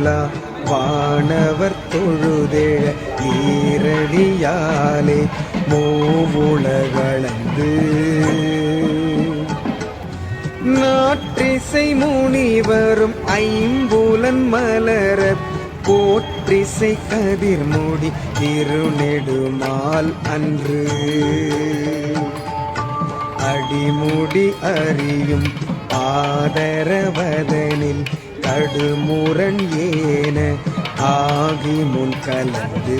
பாடலா வானவர் தொழுதெழ ஈரடியாலே மூவுலகளந்து நாற்றிசை முனிவரும் ஐம்பூலன் மலர போற்றிசை கதிர்மூடி திருநெடுமால் அன்று. அடிமுடி அறியும் ஆதரவதனில் தடுமுரண் ஏன ஆகி முன் கலந்து.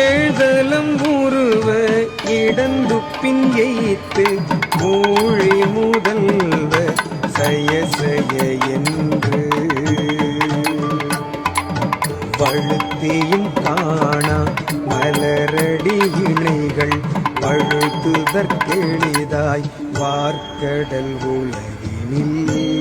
ஏழ்தலம் உருவ இடந்து பின் எய்த்து மூழி முதல்வ செய்ய செய்ய என்று. வழுத்தியும் காணா மலரடி இணைகள் பழுத்துதற்கெளிதாய் வார்க்கடல் உலகினில் мій.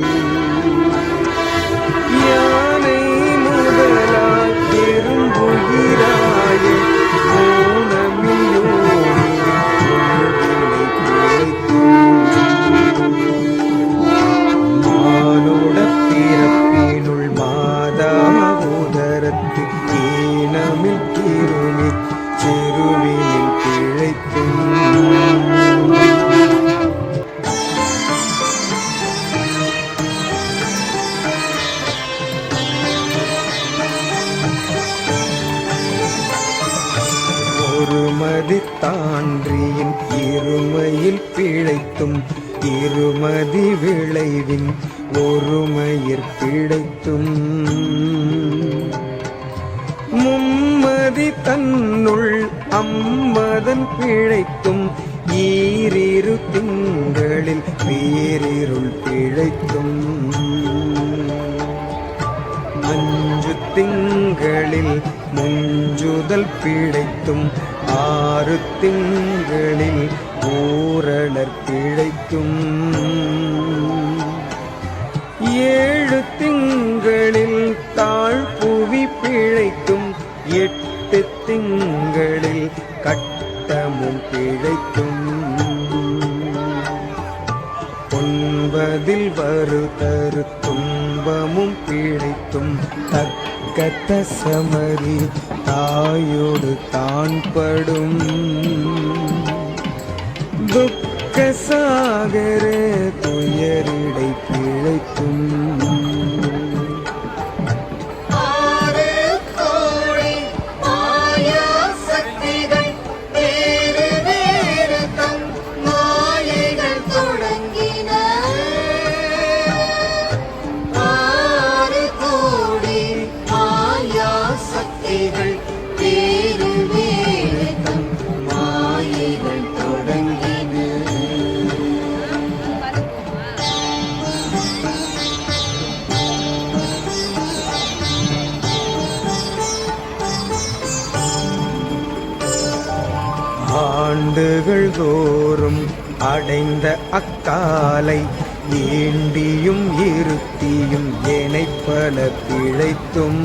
ஒருமதி தான்றியின் இருமையில் பிழைத்தும் இருமதி விளைவின் ஒருமையிற் பிழைத்தும். மும்மதி தன்னுள் அம்மதன் பிழைத்தும் ஈரிரு திங்களில் பேரிருள் பிழைத்தும். அஞ்சு திங்களில் முஞ்சுதல் பிழைத்தும் ஆறு திங்களில் ஊரலர் பிழைத்தும் ஏழு திங்களில் தாழ் புவி பிழைத்தும் எட்டு திங்களில் கட்டமும் பிழைத்தும் ஒன்பதில் வருதரு துன்பமும் பிழைத்தும் தக்கத்த சமரி தாயோடு தான் படும் துக்க சாகர துயரிடை பிழைத்தும் ஆண்டுகள் தோறும் அடைந்த அக்காலை ஏண்டியும் இருத்தியும் எனைப்பல பிழைத்தும்.